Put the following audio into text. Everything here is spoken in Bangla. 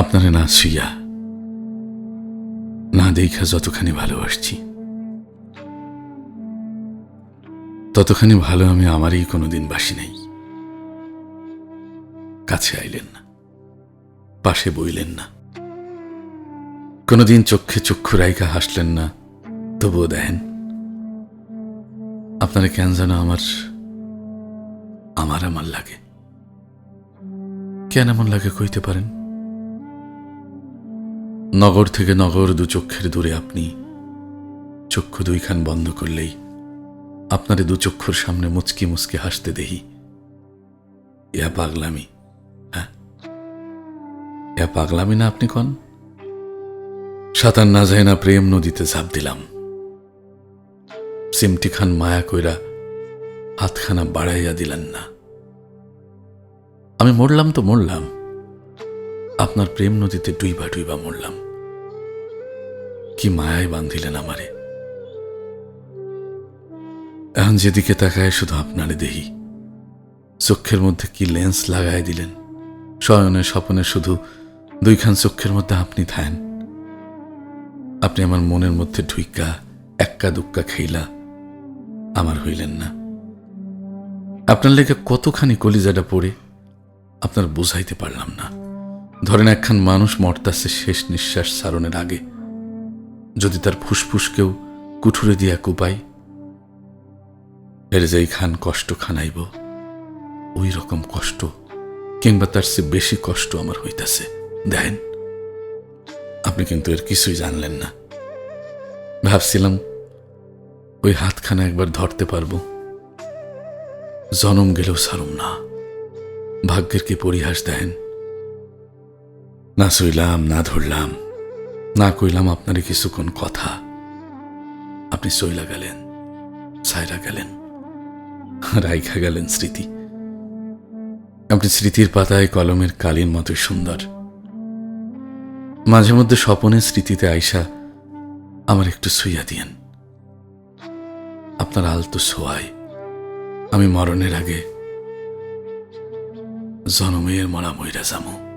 আপনারে না শুইয়া না দেখা যতখানি ভালোবাসছি ততখানি ভালো আমি আমারই কোনোদিন বাসি নাই। কাছে আইলেন না, পাশে বইলেন না। কোনোদিন চক্ষে চক্ষু রাইকা হাসলেন না, তবুও দেখেন, আপনারা কেন যেন আমার আমার আমার লাগে। কেন এমন লাগে কইতে পারেন? নগর থেকে নগর দু চক্ষের দূরে আপনি। চক্ষু দুইখান বন্ধ করলেই আপনারে দু চক্ষুর সামনে মুচকি মুচকি হাসতে দেহি। ইয়া পাগলামি হ্যাঁ? ইয়া পাগলামি না আপনি কন? সাঁতার না যায় না প্রেম নদীতে ঝাঁপ দিলাম। সিমটি খান মায়া কইরা হাতখানা বাড়াইয়া দিলেন না। আমি মরলাম তো মরলাম। আপনার প্রেম নদীতে ডুইবা ডুইবা মরলাম। কি মায়ায় বান্ধিলেন আমারে। এখন যেদিকে তাকায় শুধু আপনারে দেহি। চক্ষের মধ্যে কি লেন্স লাগাই দিলেন শয়নে স্বপনে শুধু দুইখান চক্ষের মধ্যে আপনি থাকেন। আপনি আমার মনের মধ্যে ঢুইকা, এক্কা দুক্কা খেইলা আমার হইলেন না। আপনার লেগে কতখানি কলিজাটা পড়ে, আপনার বুঝাইতে পারলাম না। ধরেন একখান মানুষ মরতাছে শেষ নিঃশ্বাস সারণের আগে। যদি তার ফুসফুসকেও কুঠুরে দিয়া কুপাই, এর যেই খান কষ্ট খানাইব, ওই রকম কষ্ট কিংবা তার চেয়ে বেশি কষ্ট আমার হইতাছে। দেখেন, আপনি কিন্তু এর কিছুই জানলেন না। ভাবছিলাম ওই হাতখানা একবার ধরতে পারব। জনম গেলেও সারুম না। ভাগ্যের কি পরিহাস দেন না শুইলাম না ধরলাম। না কইলাম আপনারই কিছুক্ষণ কথা। আপনি সইলা গেলেন, সাইরা গেলেন, রাইখা গেলেন স্মৃতি। আপনি স্মৃতির পাতায় কলমের কালির মতো সুন্দর। মাঝে মধ্যে স্বপনের স্মৃতিতে আইসা আমার একটু শুইয়া দিয়েন। আপনার আলতো সোয়ায় আমি মরণের আগে জনমের মরা মইরা যামো।